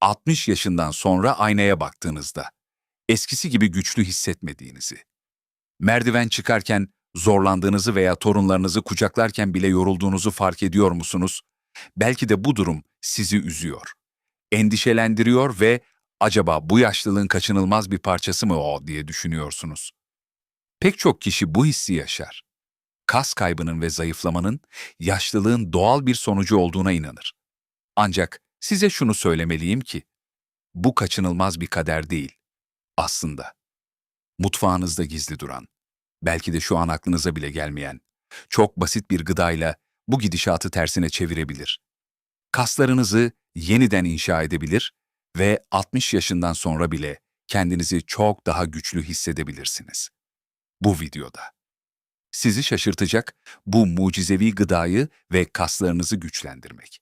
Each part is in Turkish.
60 yaşından sonra aynaya baktığınızda eskisi gibi güçlü hissetmediğinizi, merdiven çıkarken zorlandığınızı veya torunlarınızı kucaklarken bile yorulduğunuzu fark ediyor musunuz? Belki de bu durum sizi üzüyor, endişelendiriyor ve acaba bu yaşlılığın kaçınılmaz bir parçası mı o diye düşünüyorsunuz. Pek çok kişi bu hissi yaşar. Kas kaybının ve zayıflamanın yaşlılığın doğal bir sonucu olduğuna inanır. Ancak size şunu söylemeliyim ki, bu kaçınılmaz bir kader değil. Aslında. Mutfağınızda gizli duran, belki de şu an aklınıza bile gelmeyen, çok basit bir gıdayla bu gidişatı tersine çevirebilir. Kaslarınızı yeniden inşa edebilir ve 60 yaşından sonra bile kendinizi çok daha güçlü hissedebilirsiniz. Bu videoda. Sizi şaşırtacak bu mucizevi gıdayı ve kaslarınızı güçlendirmek,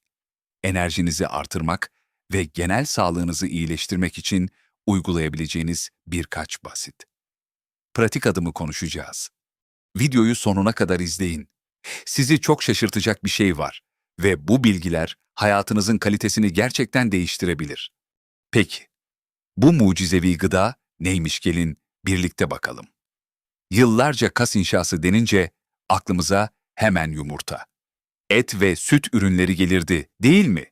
enerjinizi artırmak ve genel sağlığınızı iyileştirmek için uygulayabileceğiniz birkaç basit. Pratik adımı konuşacağız. Videoyu sonuna kadar izleyin. Sizi çok şaşırtacak bir şey var ve bu bilgiler hayatınızın kalitesini gerçekten değiştirebilir. Peki, bu mucizevi gıda neymiş gelin birlikte bakalım. Yıllarca kas inşası denince aklımıza hemen yumurta, et ve süt ürünleri gelirdi, değil mi?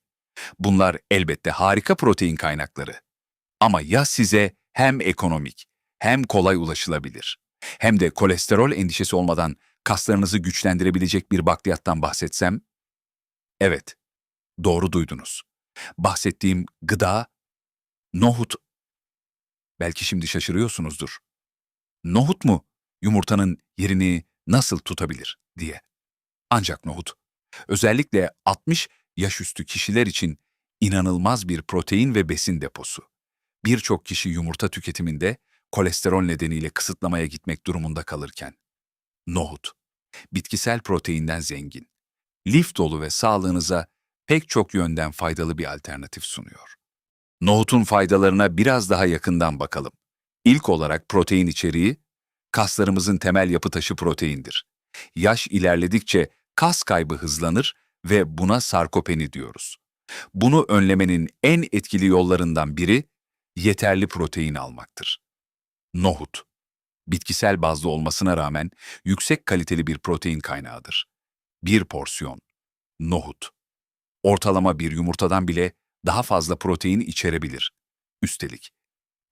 Bunlar elbette harika protein kaynakları. Ama ya size hem ekonomik, hem kolay ulaşılabilir, hem de kolesterol endişesi olmadan kaslarınızı güçlendirebilecek bir bakliyattan bahsetsem? Evet, doğru duydunuz. Bahsettiğim gıda, nohut. Belki şimdi şaşırıyorsunuzdur. Nohut mu yumurtanın yerini nasıl tutabilir diye. Ancak nohut, özellikle 60 yaş üstü kişiler için inanılmaz bir protein ve besin deposu. Birçok kişi yumurta tüketiminde kolesterol nedeniyle kısıtlamaya gitmek durumunda kalırken. Nohut, bitkisel proteinden zengin, lif dolu ve sağlığınıza pek çok yönden faydalı bir alternatif sunuyor. Nohutun faydalarına biraz daha yakından bakalım. İlk olarak protein içeriği, kaslarımızın temel yapı taşı proteindir. Yaş ilerledikçe kas kaybı hızlanır ve buna sarkopeni diyoruz. Bunu önlemenin en etkili yollarından biri yeterli protein almaktır. Nohut, bitkisel bazlı olmasına rağmen yüksek kaliteli bir protein kaynağıdır. Bir porsiyon, nohut, ortalama bir yumurtadan bile daha fazla protein içerebilir. Üstelik,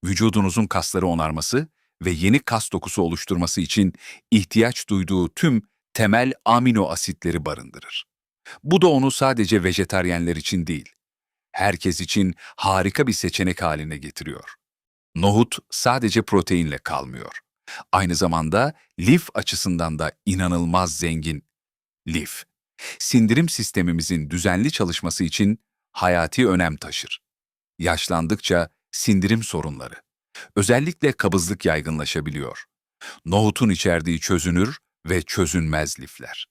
vücudunuzun kasları onarması ve yeni kas dokusu oluşturması için ihtiyaç duyduğu tüm temel amino asitleri barındırır. Bu da onu sadece vejetaryenler için değil, herkes için harika bir seçenek haline getiriyor. Nohut sadece proteinle kalmıyor. Aynı zamanda lif açısından da inanılmaz zengin. Lif, sindirim sistemimizin düzenli çalışması için hayati önem taşır. Yaşlandıkça sindirim sorunları, özellikle kabızlık yaygınlaşabiliyor. Nohutun içerdiği çözünür ve çözünmez lifler.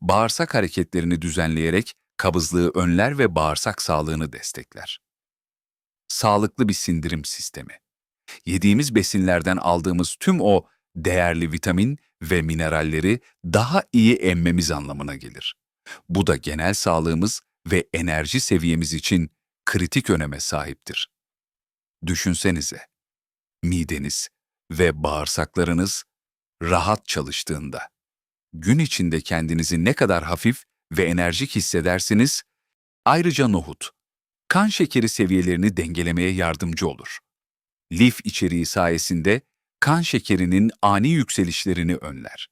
Bağırsak hareketlerini düzenleyerek kabızlığı önler ve bağırsak sağlığını destekler. Sağlıklı bir sindirim sistemi. Yediğimiz besinlerden aldığımız tüm o değerli vitamin ve mineralleri daha iyi emmemiz anlamına gelir. Bu da genel sağlığımız ve enerji seviyemiz için kritik öneme sahiptir. Düşünsenize, mideniz ve bağırsaklarınız rahat çalıştığında, gün içinde kendinizi ne kadar hafif ve enerjik hissedersiniz, ayrıca nohut, kan şekeri seviyelerini dengelemeye yardımcı olur. Lif içeriği sayesinde kan şekerinin ani yükselişlerini önler.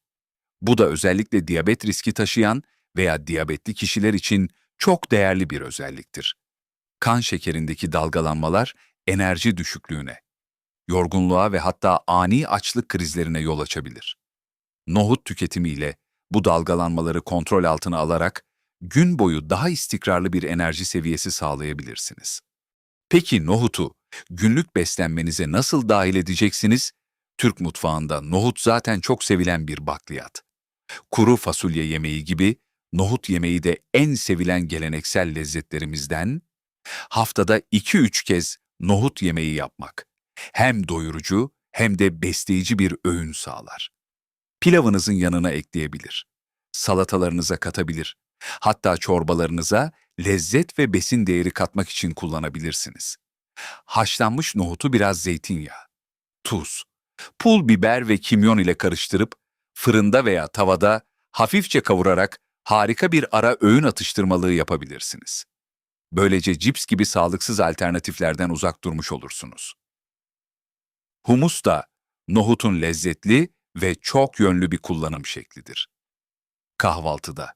Bu da özellikle diyabet riski taşıyan veya diyabetli kişiler için çok değerli bir özelliktir. Kan şekerindeki dalgalanmalar enerji düşüklüğüne, yorgunluğa ve hatta ani açlık krizlerine yol açabilir. Nohut tüketimiyle bu dalgalanmaları kontrol altına alarak gün boyu daha istikrarlı bir enerji seviyesi sağlayabilirsiniz. Peki nohutu günlük beslenmenize nasıl dahil edeceksiniz? Türk mutfağında nohut zaten çok sevilen bir bakliyat. Kuru fasulye yemeği gibi nohut yemeği de en sevilen geleneksel lezzetlerimizden, haftada 2-3 kez nohut yemeği yapmak hem doyurucu hem de besleyici bir öğün sağlar. Pilavınızın yanına ekleyebilir, salatalarınıza katabilir, hatta çorbalarınıza lezzet ve besin değeri katmak için kullanabilirsiniz. Haşlanmış nohutu biraz zeytinyağı, tuz, pul biber ve kimyon ile karıştırıp fırında veya tavada hafifçe kavurarak harika bir ara öğün atıştırmalığı yapabilirsiniz. Böylece cips gibi sağlıksız alternatiflerden uzak durmuş olursunuz. Humus da nohutun lezzetli ve çok yönlü bir kullanım şeklidir. Kahvaltıda,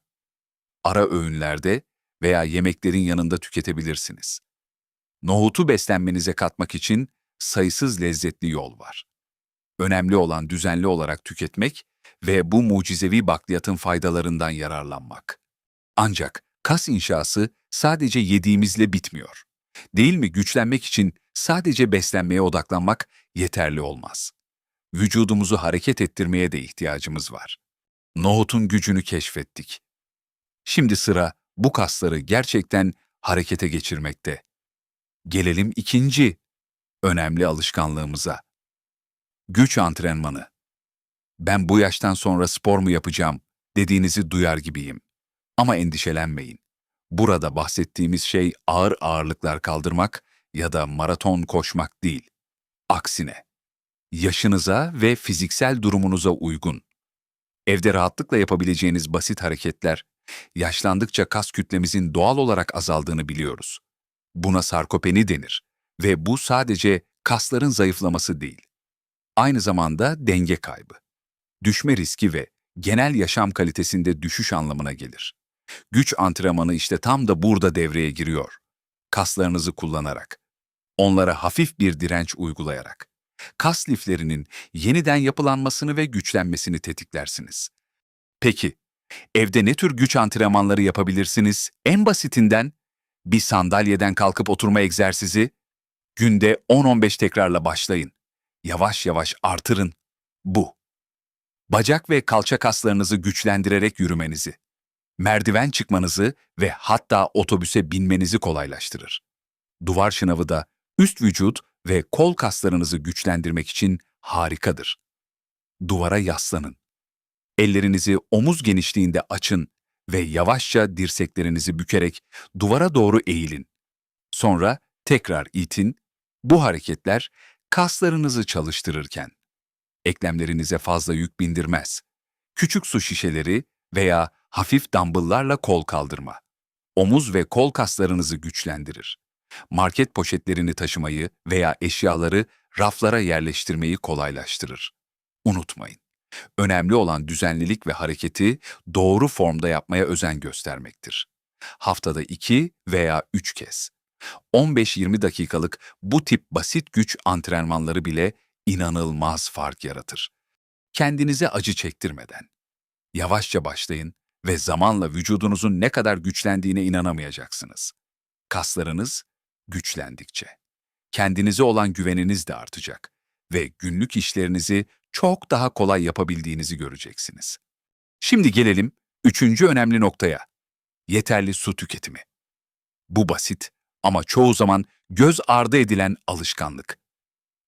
ara öğünlerde veya yemeklerin yanında tüketebilirsiniz. Nohutu beslenmenize katmak için sayısız lezzetli yol var. Önemli olan düzenli olarak tüketmek ve bu mucizevi bakliyatın faydalarından yararlanmak. Ancak kas inşası sadece yediğimizle bitmiyor. Değil mi güçlenmek için sadece beslenmeye odaklanmak yeterli olmaz. Vücudumuzu hareket ettirmeye de ihtiyacımız var. Nohutun gücünü keşfettik. Şimdi sıra bu kasları gerçekten harekete geçirmekte. Gelelim ikinci önemli alışkanlığımıza. Güç antrenmanı. Ben bu yaştan sonra spor mu yapacağım dediğinizi duyar gibiyim. Ama endişelenmeyin. Burada bahsettiğimiz şey ağır ağırlıklar kaldırmak ya da maraton koşmak değil. Aksine, yaşınıza ve fiziksel durumunuza uygun. Evde rahatlıkla yapabileceğiniz basit hareketler, yaşlandıkça kas kütlemizin doğal olarak azaldığını biliyoruz. Buna sarkopeni denir ve bu sadece kasların zayıflaması değil. Aynı zamanda denge kaybı, düşme riski ve genel yaşam kalitesinde düşüş anlamına gelir. Güç antrenmanı işte tam da burada devreye giriyor. Kaslarınızı kullanarak, onlara hafif bir direnç uygulayarak, kas liflerinin yeniden yapılanmasını ve güçlenmesini tetiklersiniz. Peki, evde ne tür güç antrenmanları yapabilirsiniz? En basitinden bir sandalyeden kalkıp oturma egzersizi, günde 10-15 tekrarla başlayın. Yavaş yavaş artırın. Bu. Bacak ve kalça kaslarınızı güçlendirerek yürümenizi, merdiven çıkmanızı ve hatta otobüse binmenizi kolaylaştırır. Duvar şınavı da üst vücut ve kol kaslarınızı güçlendirmek için harikadır. Duvara yaslanın. Ellerinizi omuz genişliğinde açın ve yavaşça dirseklerinizi bükerek duvara doğru eğilin. Sonra tekrar itin. Bu hareketler kaslarınızı çalıştırırken eklemlerinize fazla yük bindirmez. Küçük su şişeleri veya hafif dumbbell'larla kol kaldırma. Omuz ve kol kaslarınızı güçlendirir. Market poşetlerini taşımayı veya eşyaları raflara yerleştirmeyi kolaylaştırır. Unutmayın. Önemli olan düzenlilik ve hareketi doğru formda yapmaya özen göstermektir. Haftada 2 veya 3 kez. 15-20 dakikalık bu tip basit güç antrenmanları bile inanılmaz fark yaratır. Kendinize acı çektirmeden. Yavaşça başlayın ve zamanla vücudunuzun ne kadar güçlendiğine inanamayacaksınız. Kaslarınız güçlendikçe. Kendinize olan güveniniz de artacak ve günlük işlerinizi çok daha kolay yapabildiğinizi göreceksiniz. Şimdi gelelim üçüncü önemli noktaya. Yeterli su tüketimi. Bu basit ama çoğu zaman göz ardı edilen alışkanlık.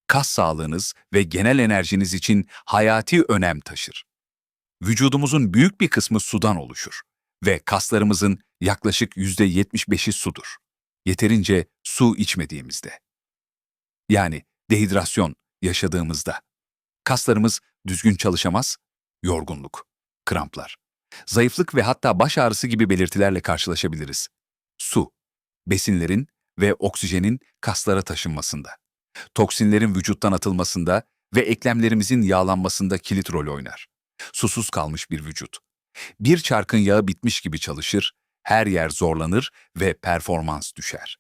Kas sağlığınız ve genel enerjiniz için hayati önem taşır. Vücudumuzun büyük bir kısmı sudan oluşur ve kaslarımızın yaklaşık %75'i sudur. Yeterince su içmediğimizde. Yani dehidrasyon yaşadığımızda. Kaslarımız düzgün çalışamaz, yorgunluk, kramplar, zayıflık ve hatta baş ağrısı gibi belirtilerle karşılaşabiliriz. Su, besinlerin ve oksijenin kaslara taşınmasında, toksinlerin vücuttan atılmasında ve eklemlerimizin yağlanmasında kilit rol oynar. Susuz kalmış bir vücut. Bir çarkın yağı bitmiş gibi çalışır, her yer zorlanır ve performans düşer.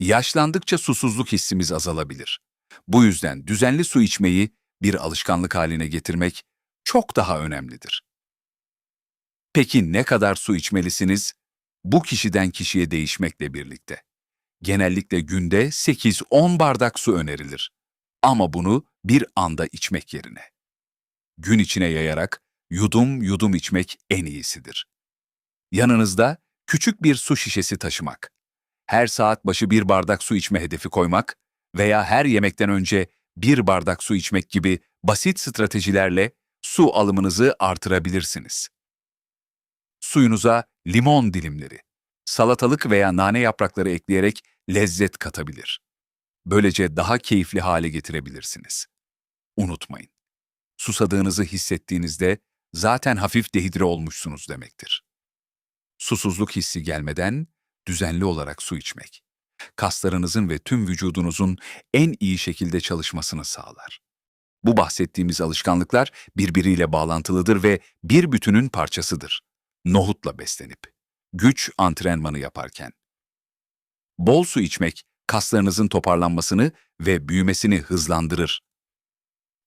Yaşlandıkça susuzluk hissimiz azalabilir. Bu yüzden düzenli su içmeyi bir alışkanlık haline getirmek çok daha önemlidir. Peki ne kadar su içmelisiniz? Bu kişiden kişiye değişmekle birlikte. Genellikle günde 8-10 bardak su önerilir. Ama bunu bir anda içmek yerine. Gün içine yayarak yudum yudum içmek en iyisidir. Yanınızda küçük bir su şişesi taşımak, her saat başı bir bardak su içme hedefi koymak veya her yemekten önce bir bardak su içmek gibi basit stratejilerle su alımınızı artırabilirsiniz. Suyunuza limon dilimleri, salatalık veya nane yaprakları ekleyerek lezzet katabilir. Böylece daha keyifli hale getirebilirsiniz. Unutmayın. Susadığınızı hissettiğinizde zaten hafif dehidre olmuşsunuz demektir. Susuzluk hissi gelmeden düzenli olarak su içmek, kaslarınızın ve tüm vücudunuzun en iyi şekilde çalışmasını sağlar. Bu bahsettiğimiz alışkanlıklar birbiriyle bağlantılıdır ve bir bütünün parçasıdır. Nohutla beslenip, güç antrenmanı yaparken. Bol su içmek, kaslarınızın toparlanmasını ve büyümesini hızlandırır.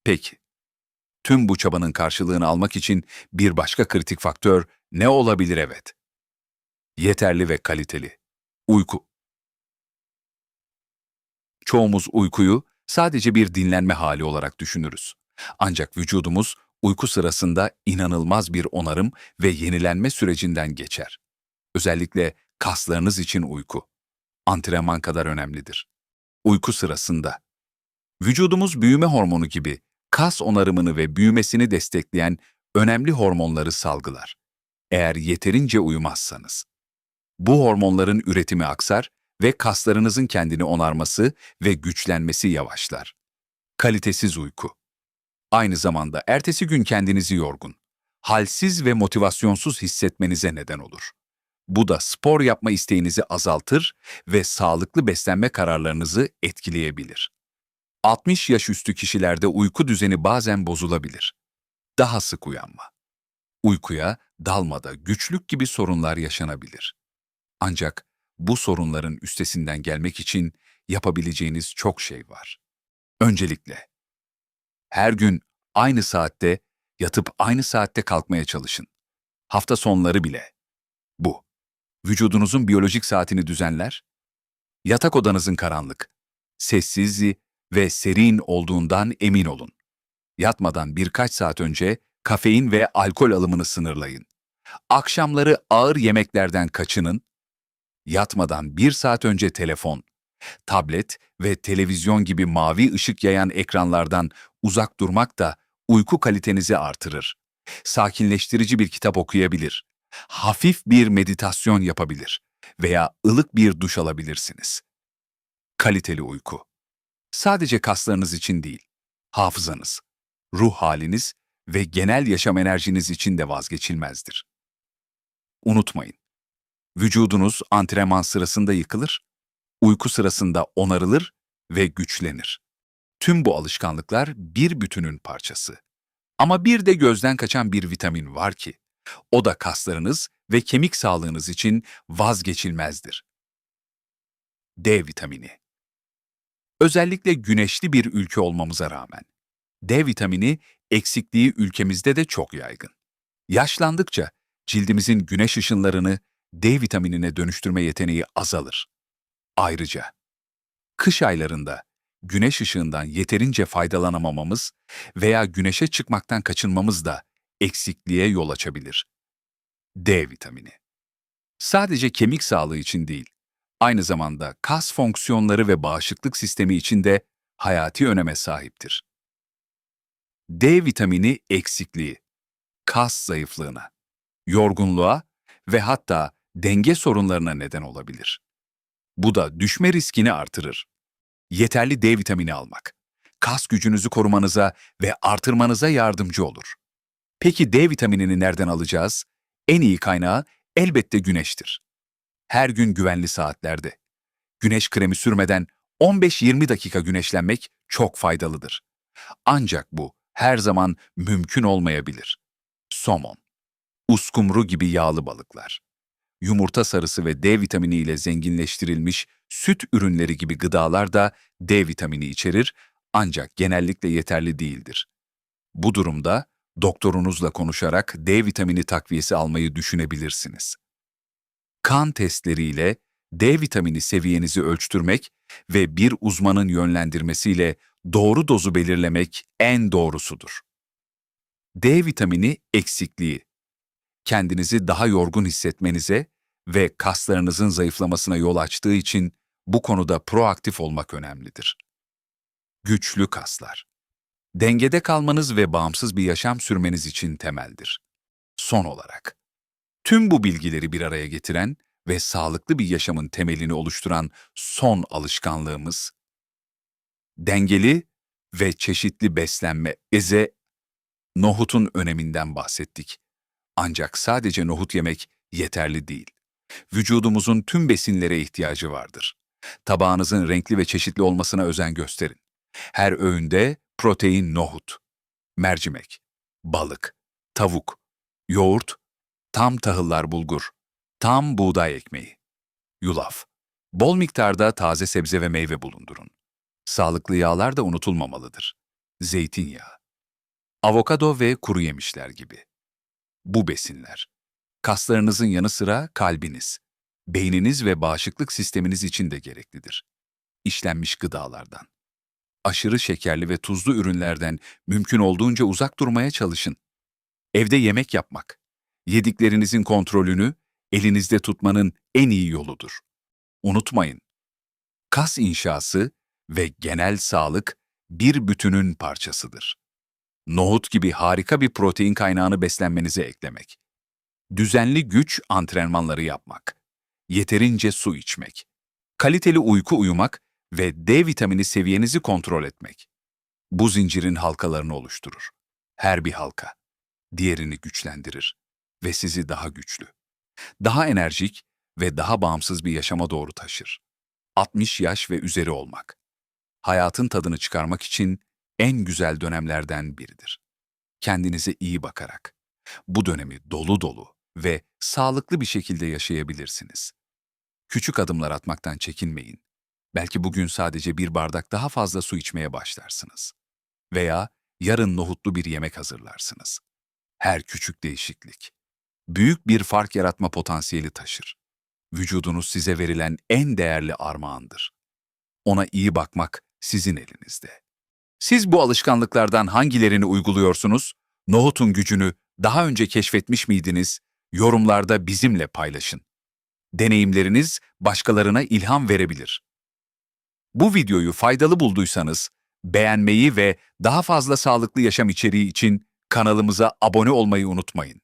Peki, tüm bu çabanın karşılığını almak için bir başka kritik faktör ne olabilir evet? Yeterli ve kaliteli. Uyku. Çoğumuz uykuyu sadece bir dinlenme hali olarak düşünürüz. Ancak vücudumuz uyku sırasında inanılmaz bir onarım ve yenilenme sürecinden geçer. Özellikle kaslarınız için uyku. Antrenman kadar önemlidir. Uyku sırasında. Vücudumuz büyüme hormonu gibi kas onarımını ve büyümesini destekleyen önemli hormonları salgılar. Eğer yeterince uyumazsanız. Bu hormonların üretimi aksar ve kaslarınızın kendini onarması ve güçlenmesi yavaşlar. Kalitesiz uyku. Aynı zamanda ertesi gün kendinizi yorgun, halsiz ve motivasyonsuz hissetmenize neden olur. Bu da spor yapma isteğinizi azaltır ve sağlıklı beslenme kararlarınızı etkileyebilir. 60 yaş üstü kişilerde uyku düzeni bazen bozulabilir. Daha sık uyanma. Uykuya, dalmada, güçlük gibi sorunlar yaşanabilir. Ancak bu sorunların üstesinden gelmek için yapabileceğiniz çok şey var. Öncelikle, her gün aynı saatte yatıp aynı saatte kalkmaya çalışın. Hafta sonları bile. Bu, vücudunuzun biyolojik saatini düzenler, yatak odanızın karanlık, sessiz ve serin olduğundan emin olun. Yatmadan birkaç saat önce kafein ve alkol alımını sınırlayın. Akşamları ağır yemeklerden kaçının yatmadan bir saat önce telefon, tablet ve televizyon gibi mavi ışık yayan ekranlardan uzak durmak da uyku kalitenizi artırır. Sakinleştirici bir kitap okuyabilir, hafif bir meditasyon yapabilir veya ılık bir duş alabilirsiniz. Kaliteli uyku. Sadece kaslarınız için değil, hafızanız, ruh haliniz ve genel yaşam enerjiniz için de vazgeçilmezdir. Unutmayın, Vücudunuz antrenman sırasında yıkılır, uyku sırasında onarılır ve güçlenir. Tüm bu alışkanlıklar bir bütünün parçası. Ama bir de gözden kaçan bir vitamin var ki, o da kaslarınız ve kemik sağlığınız için vazgeçilmezdir. D vitamini. Özellikle güneşli bir ülke olmamıza rağmen, D vitamini eksikliği ülkemizde de çok yaygın. Yaşlandıkça cildimizin güneş ışınlarını D vitaminine dönüştürme yeteneği azalır. Ayrıca, kış aylarında güneş ışığından yeterince faydalanamamamız veya güneşe çıkmaktan kaçınmamız da eksikliğe yol açabilir. D vitamini. Sadece kemik sağlığı için değil, aynı zamanda kas fonksiyonları ve bağışıklık sistemi için de hayati öneme sahiptir. D vitamini eksikliği, kas zayıflığına, yorgunluğa ve hatta denge sorunlarına neden olabilir. Bu da düşme riskini artırır. Yeterli D vitamini almak, kas gücünüzü korumanıza ve artırmanıza yardımcı olur. Peki D vitaminini nereden alacağız? En iyi kaynağı elbette güneştir. Her gün güvenli saatlerde. Güneş kremi sürmeden 15-20 dakika güneşlenmek çok faydalıdır. Ancak bu her zaman mümkün olmayabilir. Somon, uskumru gibi yağlı balıklar yumurta sarısı ve D vitamini ile zenginleştirilmiş süt ürünleri gibi gıdalar da D vitamini içerir ancak genellikle yeterli değildir. Bu durumda doktorunuzla konuşarak D vitamini takviyesi almayı düşünebilirsiniz. Kan testleriyle D vitamini seviyenizi ölçtürmek ve bir uzmanın yönlendirmesiyle doğru dozu belirlemek en doğrusudur. D vitamini eksikliği kendinizi daha yorgun hissetmenize ve kaslarınızın zayıflamasına yol açtığı için bu konuda proaktif olmak önemlidir. Güçlü kaslar. Dengede kalmanız ve bağımsız bir yaşam sürmeniz için temeldir. Son olarak, tüm bu bilgileri bir araya getiren ve sağlıklı bir yaşamın temelini oluşturan son alışkanlığımız Dengeli ve çeşitli beslenme, eze, nohutun öneminden bahsettik. Ancak sadece nohut yemek yeterli değil. Vücudumuzun tüm besinlere ihtiyacı vardır. Tabağınızın renkli ve çeşitli olmasına özen gösterin. Her öğünde protein nohut, mercimek, balık, tavuk, yoğurt, tam tahıllar bulgur, tam buğday ekmeği, yulaf. Bol miktarda taze sebze ve meyve bulundurun. Sağlıklı yağlar da unutulmamalıdır. Zeytinyağı, avokado ve kuru yemişler gibi. Bu besinler, kaslarınızın yanı sıra kalbiniz, beyniniz ve bağışıklık sisteminiz için de gereklidir. İşlenmiş gıdalardan, aşırı şekerli ve tuzlu ürünlerden mümkün olduğunca uzak durmaya çalışın. Evde yemek yapmak, yediklerinizin kontrolünü elinizde tutmanın en iyi yoludur. Unutmayın, kas inşası ve genel sağlık bir bütünün parçasıdır. Nohut gibi harika bir protein kaynağını beslenmenize eklemek. Düzenli güç antrenmanları yapmak. Yeterince su içmek. Kaliteli uyku uyumak ve D vitamini seviyenizi kontrol etmek. Bu zincirin halkalarını oluşturur. Her bir halka diğerini güçlendirir ve sizi daha güçlü, daha enerjik ve daha bağımsız bir yaşama doğru taşır. 60 yaş ve üzeri olmak. Hayatın tadını çıkarmak için en güzel dönemlerden biridir. Kendinize iyi bakarak bu dönemi dolu dolu ve sağlıklı bir şekilde yaşayabilirsiniz. Küçük adımlar atmaktan çekinmeyin. Belki bugün sadece bir bardak daha fazla su içmeye başlarsınız. Veya yarın nohutlu bir yemek hazırlarsınız. Her küçük değişiklik büyük bir fark yaratma potansiyeli taşır. Vücudunuz size verilen en değerli armağandır. Ona iyi bakmak sizin elinizde. Siz bu alışkanlıklardan hangilerini uyguluyorsunuz? Nohutun gücünü daha önce keşfetmiş miydiniz? Yorumlarda bizimle paylaşın. Deneyimleriniz başkalarına ilham verebilir. Bu videoyu faydalı bulduysanız beğenmeyi ve daha fazla sağlıklı yaşam içeriği için kanalımıza abone olmayı unutmayın.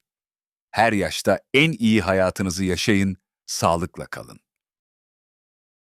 Her yaşta en iyi hayatınızı yaşayın, sağlıkla kalın.